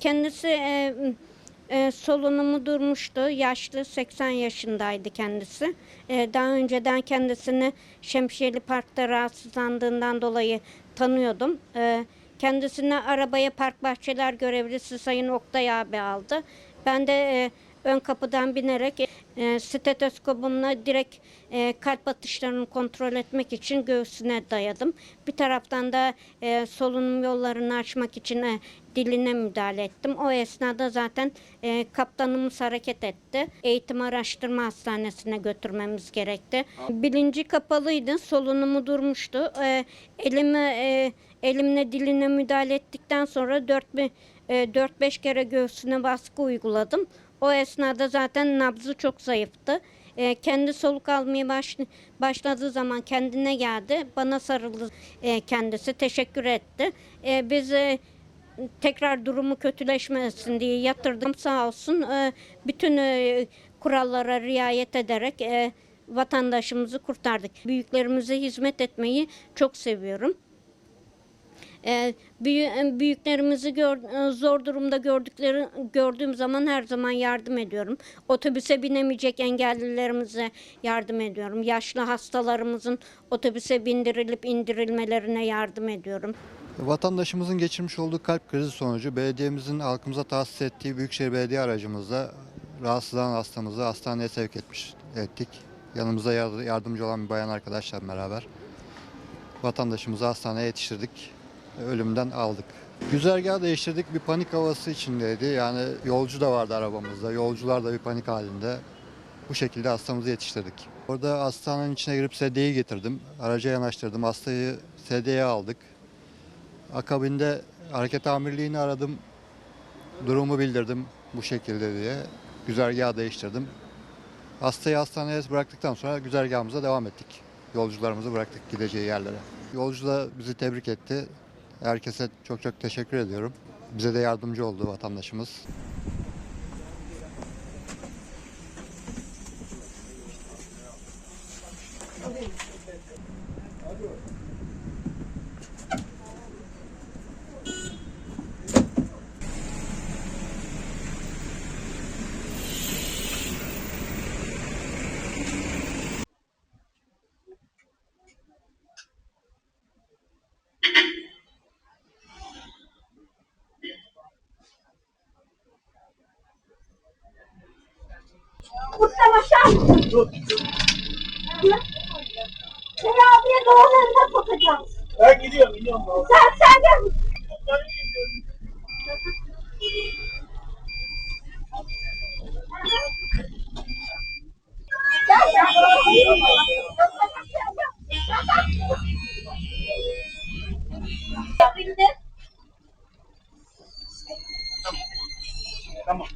Kendisi e, e, solunumu durmuştu. Yaşlı 80 yaşındaydı kendisi. E, daha önceden kendisini Şemsiyeli Park'ta rahatsızlandığından dolayı tanıyordum. E, kendisini arabaya park bahçeler görevlisi Sayın Oktay abi aldı. Ben de e, ön kapıdan binerek e, stetoskopumla direkt e, kalp atışlarını kontrol etmek için göğsüne dayadım. Bir taraftan da e, solunum yollarını açmak için e, diline müdahale ettim. O esnada zaten e, kaptanımız hareket etti. Eğitim Araştırma Hastanesi'ne götürmemiz gerekti. Bilinci kapalıydı, solunumu durmuştu. E, elimi e, elimle diline müdahale ettikten sonra 4-5 kere göğsüne baskı uyguladım. O esnada zaten nabzı çok zayıftı. E, kendi soluk almaya baş, başladığı zaman kendine geldi. Bana sarıldı e, kendisi. Teşekkür etti. E, biz tekrar durumu kötüleşmesin diye yatırdım sağ olsun. E, bütün e, kurallara riayet ederek e, vatandaşımızı kurtardık. Büyüklerimize hizmet etmeyi çok seviyorum. Ee, büyü- büyüklerimizi gör- zor durumda gördükleri gördüğüm zaman her zaman yardım ediyorum. Otobüse binemeyecek engellilerimize yardım ediyorum. Yaşlı hastalarımızın otobüse bindirilip indirilmelerine yardım ediyorum. Vatandaşımızın geçirmiş olduğu kalp krizi sonucu belediyemizin halkımıza tahsis ettiği Büyükşehir Belediye aracımızla rahatsızlanan hastamızı hastaneye sevk etmiş ettik. Yanımızda yar- yardımcı olan bir bayan arkadaşla beraber vatandaşımızı hastaneye yetiştirdik. Ölümden aldık. Güzergahı değiştirdik. Bir panik havası içindeydi. Yani yolcu da vardı arabamızda. Yolcular da bir panik halinde. Bu şekilde hastamızı yetiştirdik. Orada hastanenin içine girip sedyeyi getirdim. Araca yanaştırdım. Hastayı sedyeye aldık. Akabinde hareket amirliğini aradım. Durumu bildirdim bu şekilde diye. Güzergahı değiştirdim. Hastayı hastaneye bıraktıktan sonra güzergahımıza devam ettik. Yolcularımızı bıraktık gideceği yerlere. Yolcu da bizi tebrik etti. Herkese çok çok teşekkür ediyorum. Bize de yardımcı oldu vatandaşımız. Mustafa Şah. Seni abiye dolanlarına sokacağım. Ben gidiyorum, gidiyorum. Sen sen gel. Ben gidiyorum. Tamam.